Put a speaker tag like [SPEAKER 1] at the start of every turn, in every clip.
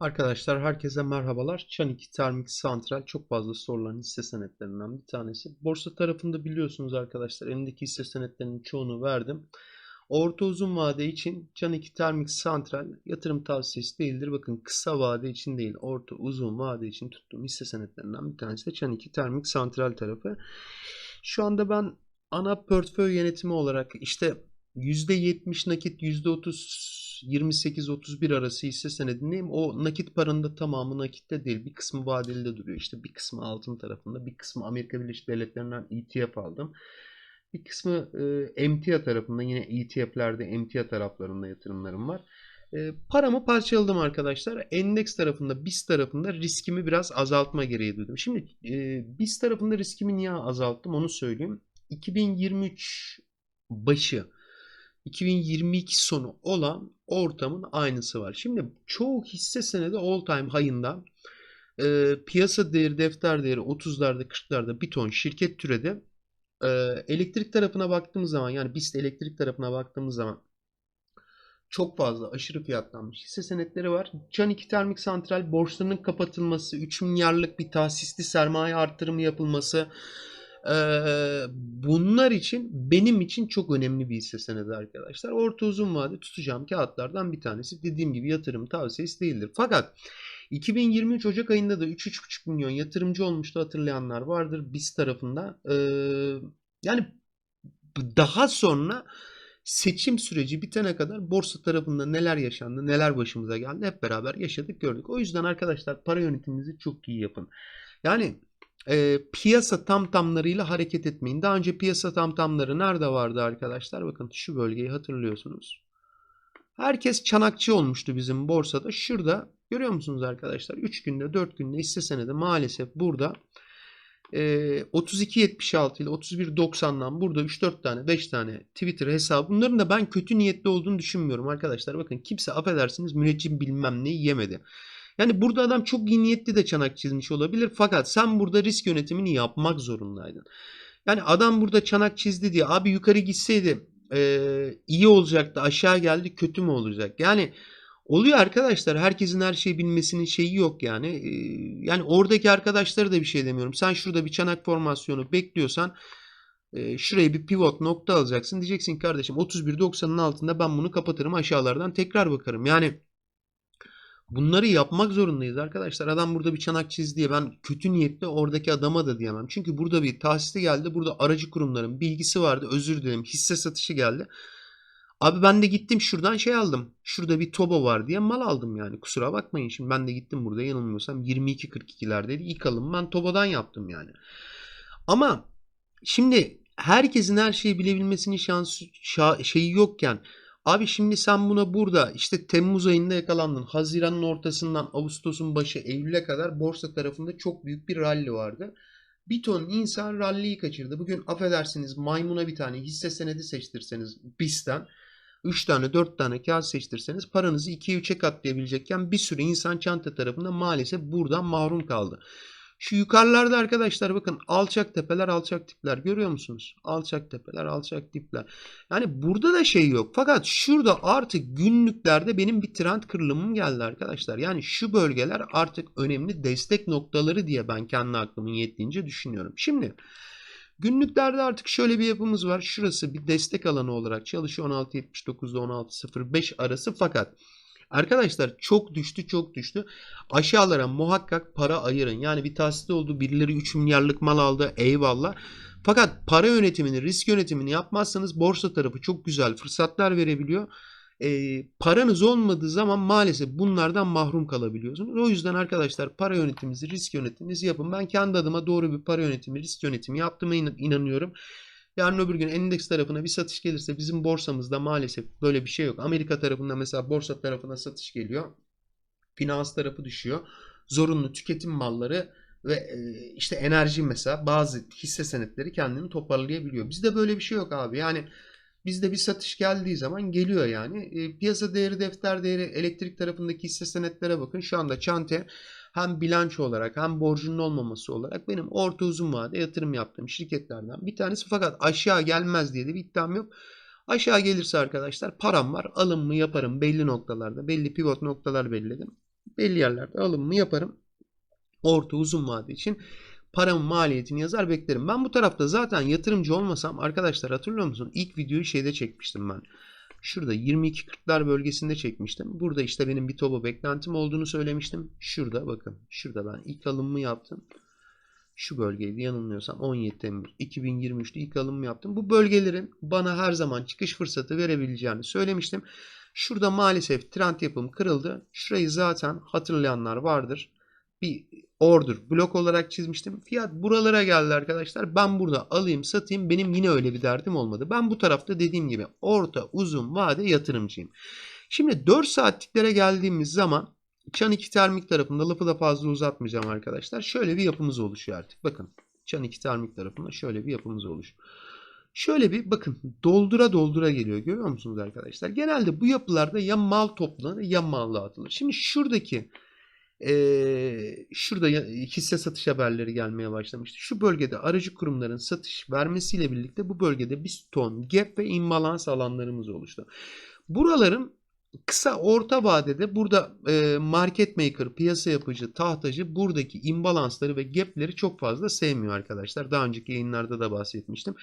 [SPEAKER 1] Arkadaşlar herkese merhabalar. Çan2 Termik Santral çok fazla sorulan hisse senetlerinden bir tanesi. Borsa tarafında biliyorsunuz arkadaşlar elimdeki hisse senetlerinin çoğunu verdim. Orta uzun vade için Çan2 Termik Santral yatırım tavsiyesi değildir. Bakın kısa vade için değil orta uzun vade için tuttuğum hisse senetlerinden bir tanesi de Çan2 Termik Santral tarafı. Şu anda ben ana portföy yönetimi olarak işte %70 nakit %30 28-31 arası hisse senedindeyim. O nakit paranın da tamamı nakitte değil. Bir kısmı vadeli de duruyor. İşte bir kısmı altın tarafında. Bir kısmı Amerika Birleşik Devletleri'nden ETF aldım. Bir kısmı e, emtia tarafında yine ETF'lerde emtia taraflarında yatırımlarım var. E, paramı parçaladım arkadaşlar. Endeks tarafında, BIST tarafında riskimi biraz azaltma gereği duydum. Şimdi e, BIST tarafında riskimi niye azalttım onu söyleyeyim. 2023 başı 2022 sonu olan ortamın aynısı var. Şimdi çoğu hisse senedi all time high'ında e, piyasa değeri defter değeri 30'larda 40'larda bir ton şirket türedi. E, elektrik tarafına baktığımız zaman yani BIST elektrik tarafına baktığımız zaman çok fazla aşırı fiyatlanmış hisse senetleri var. Can 2 Termik Santral borçlarının kapatılması, 3 milyarlık bir tahsisli sermaye artırımı yapılması, bunlar için benim için çok önemli bir hisse senedi arkadaşlar. Orta uzun vade tutacağım kağıtlardan bir tanesi. Dediğim gibi yatırım tavsiyesi değildir. Fakat 2023 Ocak ayında da 3-3,5 milyon yatırımcı olmuştu hatırlayanlar vardır biz tarafında. Ee, yani daha sonra seçim süreci bitene kadar borsa tarafında neler yaşandı, neler başımıza geldi hep beraber yaşadık gördük. O yüzden arkadaşlar para yönetiminizi çok iyi yapın. Yani e, piyasa tam tamlarıyla hareket etmeyin. Daha önce piyasa tam tamları nerede vardı arkadaşlar? Bakın şu bölgeyi hatırlıyorsunuz. Herkes çanakçı olmuştu bizim borsada. Şurada görüyor musunuz arkadaşlar? 3 günde 4 günde hisse senedi maalesef burada e, 32.76 ile 31.90'dan burada 3-4 tane 5 tane Twitter hesabı. Bunların da ben kötü niyetli olduğunu düşünmüyorum arkadaşlar. Bakın kimse affedersiniz müneccim bilmem neyi yemedi. Yani burada adam çok iyi niyetli de çanak çizmiş olabilir. Fakat sen burada risk yönetimini yapmak zorundaydın. Yani adam burada çanak çizdi diye abi yukarı gitseydi e, iyi olacaktı aşağı geldi kötü mü olacak? Yani oluyor arkadaşlar herkesin her şeyi bilmesinin şeyi yok yani. E, yani oradaki arkadaşları da bir şey demiyorum. Sen şurada bir çanak formasyonu bekliyorsan e, şuraya bir pivot nokta alacaksın. Diyeceksin kardeşim 31.90'ın altında ben bunu kapatırım aşağılardan tekrar bakarım. Yani Bunları yapmak zorundayız arkadaşlar. Adam burada bir çanak çizdi diye ben kötü niyetli oradaki adama da diyemem. Çünkü burada bir tahsisli geldi. Burada aracı kurumların bilgisi vardı. Özür dilerim. Hisse satışı geldi. Abi ben de gittim şuradan şey aldım. Şurada bir Tobo var diye mal aldım yani. Kusura bakmayın. Şimdi ben de gittim burada yanılmıyorsam 22.42'lerdeydi. İlk alım ben Tobo'dan yaptım yani. Ama şimdi herkesin her şeyi bilebilmesinin şansı şeyi yokken Abi şimdi sen buna burada işte Temmuz ayında yakalandın. Haziran'ın ortasından Ağustos'un başı Eylül'e kadar borsa tarafında çok büyük bir rally vardı. Bir ton insan rally'yi kaçırdı. Bugün affedersiniz maymuna bir tane hisse senedi seçtirseniz BIST'ten 3 tane 4 tane kağıt seçtirseniz paranızı 2'ye 3'e katlayabilecekken bir sürü insan çanta tarafında maalesef buradan mahrum kaldı. Şu yukarılarda arkadaşlar bakın alçak tepeler alçak tipler görüyor musunuz? Alçak tepeler alçak tipler. Yani burada da şey yok. Fakat şurada artık günlüklerde benim bir trend kırılımım geldi arkadaşlar. Yani şu bölgeler artık önemli destek noktaları diye ben kendi aklımın yettiğince düşünüyorum. Şimdi günlüklerde artık şöyle bir yapımız var. Şurası bir destek alanı olarak çalışıyor 16.79'da 16.05 arası fakat Arkadaşlar çok düştü çok düştü. Aşağılara muhakkak para ayırın. Yani bir tahsiste oldu birileri 3 milyarlık mal aldı eyvallah. Fakat para yönetimini, risk yönetimini yapmazsanız borsa tarafı çok güzel fırsatlar verebiliyor. E, paranız olmadığı zaman maalesef bunlardan mahrum kalabiliyorsunuz. O yüzden arkadaşlar para yönetiminizi, risk yönetiminizi yapın. Ben kendi adıma doğru bir para yönetimi, risk yönetimi yaptığıma inanıyorum. Yarın öbür gün endeks tarafına bir satış gelirse bizim borsamızda maalesef böyle bir şey yok. Amerika tarafında mesela borsa tarafına satış geliyor. Finans tarafı düşüyor. Zorunlu tüketim malları ve e, işte enerji mesela bazı hisse senetleri kendini toparlayabiliyor. Bizde böyle bir şey yok abi. Yani bizde bir satış geldiği zaman geliyor yani. E, piyasa değeri, defter değeri, elektrik tarafındaki hisse senetlere bakın. Şu anda Çante hem bilanço olarak hem borcunun olmaması olarak benim orta uzun vade yatırım yaptığım şirketlerden bir tanesi. Fakat aşağı gelmez diye de bir iddiam yok. Aşağı gelirse arkadaşlar param var. Alım mı yaparım belli noktalarda. Belli pivot noktalar belirledim. Belli yerlerde alımımı yaparım. Orta uzun vade için paramın maliyetini yazar beklerim. Ben bu tarafta zaten yatırımcı olmasam arkadaşlar hatırlıyor musun? İlk videoyu şeyde çekmiştim ben. Şurada 22.40'lar bölgesinde çekmiştim. Burada işte benim bir tobo beklentim olduğunu söylemiştim. Şurada bakın. Şurada ben ilk alımımı yaptım. Şu bölgeydi yanılmıyorsam 17 Temmuz 2023'te ilk alımımı yaptım. Bu bölgelerin bana her zaman çıkış fırsatı verebileceğini söylemiştim. Şurada maalesef trend yapım kırıldı. Şurayı zaten hatırlayanlar vardır. Bir order blok olarak çizmiştim. Fiyat buralara geldi arkadaşlar. Ben burada alayım satayım. Benim yine öyle bir derdim olmadı. Ben bu tarafta dediğim gibi orta uzun vade yatırımcıyım. Şimdi 4 saatliklere geldiğimiz zaman Çan 2 termik tarafında lafı da fazla uzatmayacağım arkadaşlar. Şöyle bir yapımız oluşuyor artık. Bakın Çan 2 termik tarafında şöyle bir yapımız oluşuyor. Şöyle bir bakın doldura doldura geliyor görüyor musunuz arkadaşlar? Genelde bu yapılarda ya mal toplanır ya mal dağıtılır. Şimdi şuradaki ee, şurada hisse satış haberleri gelmeye başlamıştı. Şu bölgede aracı kurumların satış vermesiyle birlikte bu bölgede bir ton gap ve imbalans alanlarımız oluştu. Buraların kısa orta vadede burada e, market maker, piyasa yapıcı, tahtacı buradaki imbalansları ve gapleri çok fazla sevmiyor arkadaşlar. Daha önceki yayınlarda da bahsetmiştim.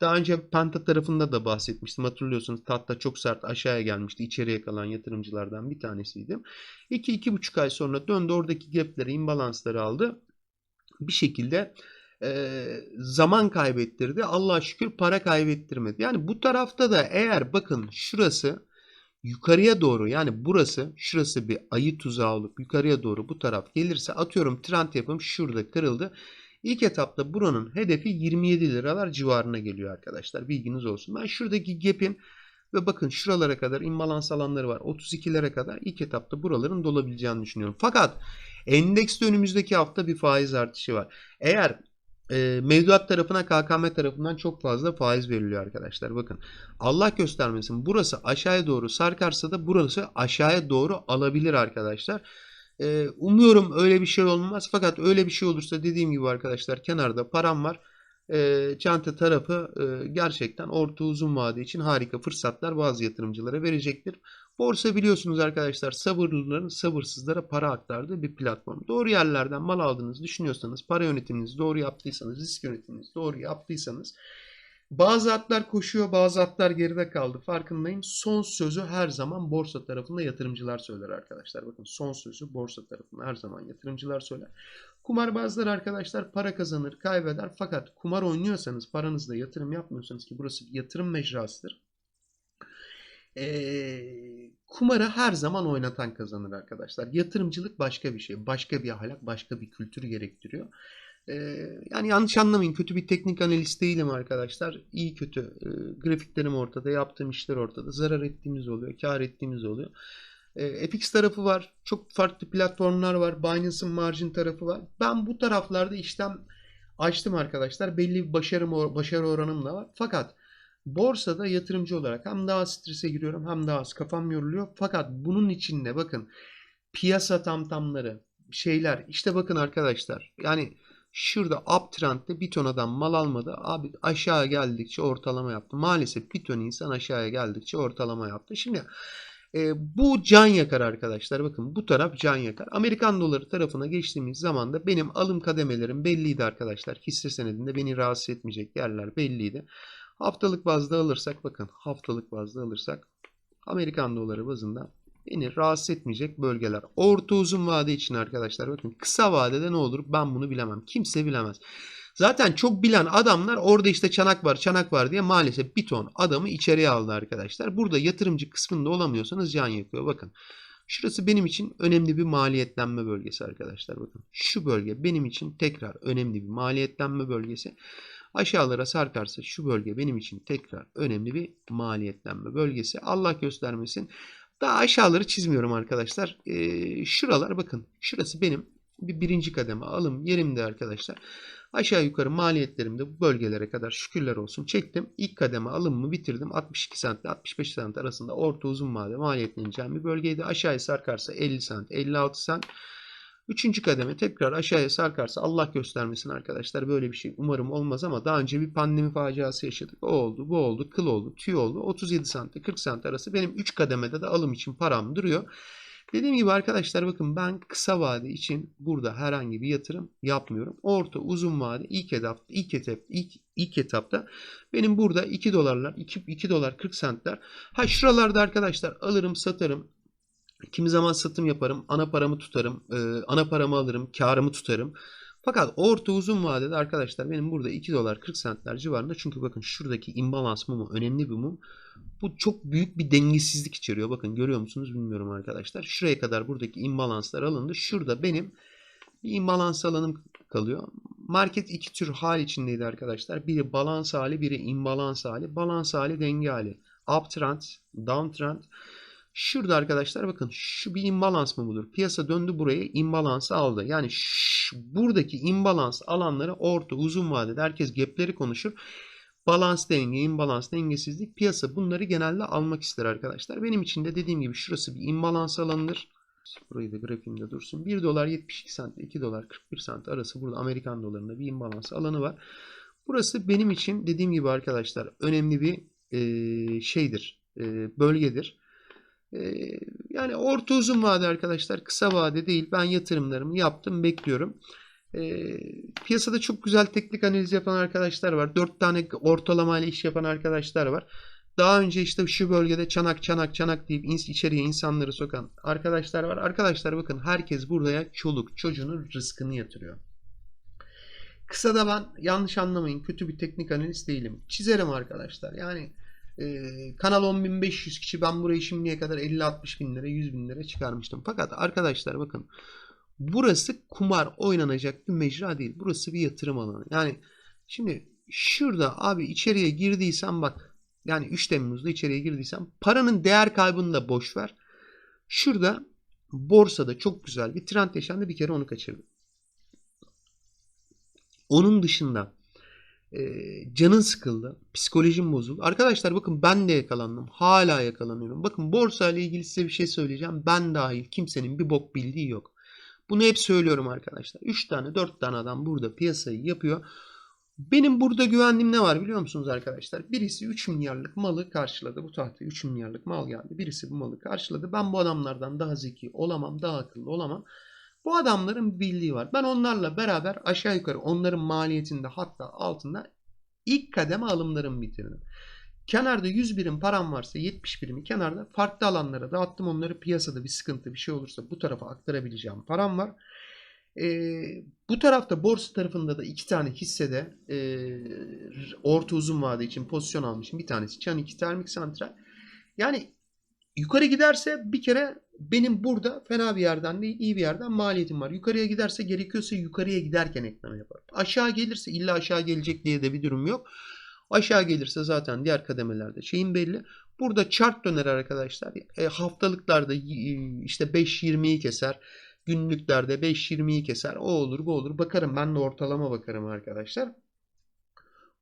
[SPEAKER 1] Daha önce Penta tarafında da bahsetmiştim. Hatırlıyorsunuz tahta çok sert aşağıya gelmişti. İçeriye kalan yatırımcılardan bir tanesiydim. 2-2,5 ay sonra döndü oradaki gapleri, imbalansları aldı. Bir şekilde e, zaman kaybettirdi. Allah'a şükür para kaybettirmedi. Yani bu tarafta da eğer bakın şurası yukarıya doğru yani burası şurası bir ayı tuzağı olup yukarıya doğru bu taraf gelirse atıyorum trend yapım şurada kırıldı. İlk etapta buranın hedefi 27 liralar civarına geliyor arkadaşlar. Bilginiz olsun. Ben şuradaki gap'in ve bakın şuralara kadar imbalans alanları var. 32'lere kadar ilk etapta buraların dolabileceğini düşünüyorum. Fakat endekste önümüzdeki hafta bir faiz artışı var. Eğer e, mevduat tarafına KKM tarafından çok fazla faiz veriliyor arkadaşlar. Bakın Allah göstermesin burası aşağıya doğru sarkarsa da burası aşağıya doğru alabilir arkadaşlar. Ee, umuyorum öyle bir şey olmaz. Fakat öyle bir şey olursa dediğim gibi arkadaşlar kenarda param var. Ee, çanta tarafı e, gerçekten orta uzun vade için harika fırsatlar bazı yatırımcılara verecektir. Borsa biliyorsunuz arkadaşlar sabırlıların sabırsızlara para aktardığı bir platform. Doğru yerlerden mal aldığınızı düşünüyorsanız, para yönetiminizi doğru yaptıysanız, risk yönetiminizi doğru yaptıysanız bazı atlar koşuyor, bazı atlar geride kaldı. Farkındayım. Son sözü her zaman borsa tarafında yatırımcılar söyler arkadaşlar. Bakın son sözü borsa tarafında her zaman yatırımcılar söyler. Kumarbazlar arkadaşlar para kazanır, kaybeder. Fakat kumar oynuyorsanız, paranızla yatırım yapmıyorsanız ki burası bir yatırım mecrasıdır. Ee, kumarı her zaman oynatan kazanır arkadaşlar. Yatırımcılık başka bir şey. Başka bir ahlak, başka bir kültür gerektiriyor. Ee, yani yanlış anlamayın kötü bir teknik analist değilim arkadaşlar. İyi kötü e, grafiklerim ortada, yaptığım işler ortada. Zarar ettiğimiz oluyor, kar ettiğimiz oluyor. E, FX tarafı var. Çok farklı platformlar var. Binance'ın margin tarafı var. Ben bu taraflarda işlem açtım arkadaşlar. Belli bir başarım, başarı oranım da var. Fakat borsada yatırımcı olarak hem daha strese giriyorum hem daha az kafam yoruluyor. Fakat bunun içinde bakın piyasa tamtamları şeyler işte bakın arkadaşlar yani Şurada uptrend'de bir ton adam mal almadı. Abi aşağı geldikçe ortalama yaptı. Maalesef bir ton insan aşağıya geldikçe ortalama yaptı. Şimdi e, bu can yakar arkadaşlar. Bakın bu taraf can yakar. Amerikan doları tarafına geçtiğimiz zaman da benim alım kademelerim belliydi arkadaşlar. Hisse senedinde beni rahatsız etmeyecek yerler belliydi. Haftalık bazda alırsak bakın haftalık bazda alırsak Amerikan doları bazında beni rahatsız etmeyecek bölgeler. Orta uzun vade için arkadaşlar bakın kısa vadede ne olur ben bunu bilemem. Kimse bilemez. Zaten çok bilen adamlar orada işte çanak var çanak var diye maalesef bir ton adamı içeriye aldı arkadaşlar. Burada yatırımcı kısmında olamıyorsanız can yakıyor. Bakın şurası benim için önemli bir maliyetlenme bölgesi arkadaşlar. Bakın şu bölge benim için tekrar önemli bir maliyetlenme bölgesi. Aşağılara sarkarsa şu bölge benim için tekrar önemli bir maliyetlenme bölgesi. Allah göstermesin. Daha aşağıları çizmiyorum arkadaşlar. Ee, şuralar bakın. Şurası benim bir birinci kademe alım yerimde arkadaşlar. Aşağı yukarı maliyetlerimde bu bölgelere kadar şükürler olsun çektim. İlk kademe alımımı bitirdim. 62 sent ile 65 sent arasında orta uzun vade maliyetleneceğim bir bölgeydi. Aşağıya sarkarsa 50 sent 56 sent. Üçüncü kademe tekrar aşağıya sarkarsa Allah göstermesin arkadaşlar böyle bir şey umarım olmaz ama daha önce bir pandemi faciası yaşadık. O oldu bu oldu kıl oldu tüy oldu 37 sent 40 sent arası benim 3 kademede de alım için param duruyor. Dediğim gibi arkadaşlar bakın ben kısa vade için burada herhangi bir yatırım yapmıyorum. Orta uzun vade ilk etapta ilk etap ilk, ilk etapta benim burada 2 dolarlar 2, 2 dolar 40 centler. Ha şuralarda arkadaşlar alırım satarım. Kimi zaman satım yaparım. Ana paramı tutarım. e, ana paramı alırım. Karımı tutarım. Fakat orta uzun vadede arkadaşlar benim burada 2 dolar 40 centler civarında. Çünkü bakın şuradaki imbalans mumu önemli bir mum. Bu çok büyük bir dengesizlik içeriyor. Bakın görüyor musunuz bilmiyorum arkadaşlar. Şuraya kadar buradaki imbalanslar alındı. Şurada benim bir imbalans alanım kalıyor. Market iki tür hal içindeydi arkadaşlar. Biri balans hali, biri imbalans hali. Balans hali denge hali. Uptrend, downtrend. Şurada arkadaşlar bakın şu bir imbalans mı budur? Piyasa döndü buraya imbalansı aldı. Yani şu, buradaki imbalans alanları orta uzun vadede herkes gapleri konuşur. Balans denge, imbalans, dengesizlik piyasa bunları genelde almak ister arkadaşlar. Benim için de dediğim gibi şurası bir imbalans alanıdır. Burayı da grafiğimde dursun. 1 dolar 72 sent, 2 dolar 41 sent arası burada Amerikan dolarında bir imbalans alanı var. Burası benim için dediğim gibi arkadaşlar önemli bir şeydir, bölgedir. E, yani orta uzun vade arkadaşlar kısa vade değil. Ben yatırımlarımı yaptım bekliyorum. E, piyasada çok güzel teknik analiz yapan arkadaşlar var. 4 tane ortalama ile iş yapan arkadaşlar var. Daha önce işte şu bölgede çanak çanak çanak deyip içeriye insanları sokan arkadaşlar var. Arkadaşlar bakın herkes buraya çoluk çocuğunun rızkını yatırıyor. Kısa da ben yanlış anlamayın kötü bir teknik analiz değilim. Çizerim arkadaşlar. Yani e, kanal 10.500 kişi ben burayı şimdiye kadar 50-60 bin lira 100 bin lira çıkarmıştım. Fakat arkadaşlar bakın burası kumar oynanacak bir mecra değil. Burası bir yatırım alanı. Yani şimdi şurada abi içeriye girdiysen bak yani 3 Temmuz'da içeriye girdiysen paranın değer kaybını da boş ver. Şurada borsada çok güzel bir trend yaşandı bir kere onu kaçırdım. Onun dışında e, canın sıkıldı, psikolojin bozuldu. Arkadaşlar bakın ben de yakalandım. Hala yakalanıyorum. Bakın borsa ile ilgili size bir şey söyleyeceğim. Ben dahil kimsenin bir bok bildiği yok. Bunu hep söylüyorum arkadaşlar. 3 tane 4 tane adam burada piyasayı yapıyor. Benim burada güvendiğim ne var biliyor musunuz arkadaşlar? Birisi 3 milyarlık malı karşıladı. Bu tahtaya 3 milyarlık mal geldi. Birisi bu malı karşıladı. Ben bu adamlardan daha zeki olamam, daha akıllı olamam. Bu adamların bildiği var. Ben onlarla beraber aşağı yukarı onların maliyetinde hatta altında ilk kademe alımlarımı bitirdim. Kenarda 100 birim param varsa 70 birimi kenarda farklı alanlara dağıttım. Onları piyasada bir sıkıntı bir şey olursa bu tarafa aktarabileceğim param var. Ee, bu tarafta borsa tarafında da iki tane hissede e, orta uzun vade için pozisyon almışım. Bir tanesi Çan 2 Termik Santral. Yani yukarı giderse bir kere benim burada fena bir yerden değil iyi bir yerden maliyetim var. Yukarıya giderse gerekiyorsa yukarıya giderken ekleme yaparım. Aşağı gelirse illa aşağı gelecek diye de bir durum yok. Aşağı gelirse zaten diğer kademelerde şeyin belli. Burada chart döner arkadaşlar. E, haftalıklarda e, işte 5.20'yi keser. Günlüklerde 5.20'yi keser. O olur bu olur. Bakarım ben de ortalama bakarım arkadaşlar.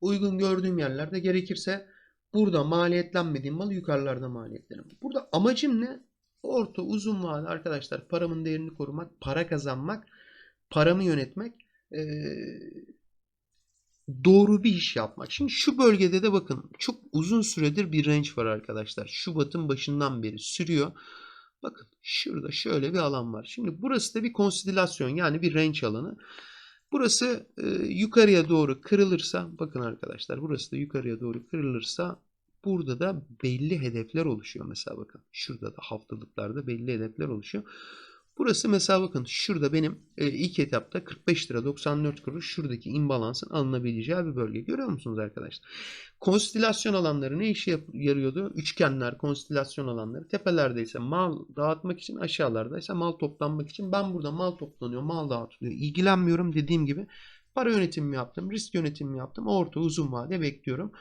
[SPEAKER 1] Uygun gördüğüm yerlerde gerekirse burada maliyetlenmediğim mal yukarılarda maliyetlenirim. Burada amacım ne? Orta uzun vade arkadaşlar paramın değerini korumak, para kazanmak, paramı yönetmek, ee, doğru bir iş yapmak. Şimdi şu bölgede de bakın çok uzun süredir bir range var arkadaşlar. Şubat'ın başından beri sürüyor. Bakın şurada şöyle bir alan var. Şimdi burası da bir konstitülasyon yani bir range alanı. Burası e, yukarıya doğru kırılırsa bakın arkadaşlar burası da yukarıya doğru kırılırsa burada da belli hedefler oluşuyor mesela bakın. Şurada da haftalıklarda belli hedefler oluşuyor. Burası mesela bakın şurada benim e, ilk etapta 45 lira 94 kuruş şuradaki imbalansın alınabileceği bir bölge. Görüyor musunuz arkadaşlar? Konstitülasyon alanları ne işe yarıyordu? Üçgenler, konstitülasyon alanları. Tepelerde ise mal dağıtmak için, aşağılarda ise mal toplanmak için. Ben burada mal toplanıyor, mal dağıtılıyor. İlgilenmiyorum dediğim gibi. Para yönetimi yaptım, risk yönetimi yaptım. Orta uzun vade bekliyorum.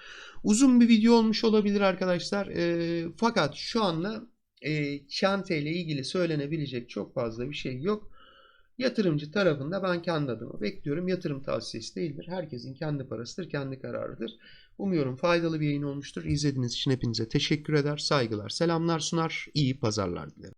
[SPEAKER 1] Uzun bir video olmuş olabilir arkadaşlar. E, fakat şu anda e, çanta ile ilgili söylenebilecek çok fazla bir şey yok. Yatırımcı tarafında ben kendi adıma bekliyorum. Yatırım tavsiyesi değildir. Herkesin kendi parasıdır, kendi kararıdır. Umuyorum faydalı bir yayın olmuştur. İzlediğiniz için hepinize teşekkür eder, saygılar, selamlar sunar, iyi pazarlar dilerim.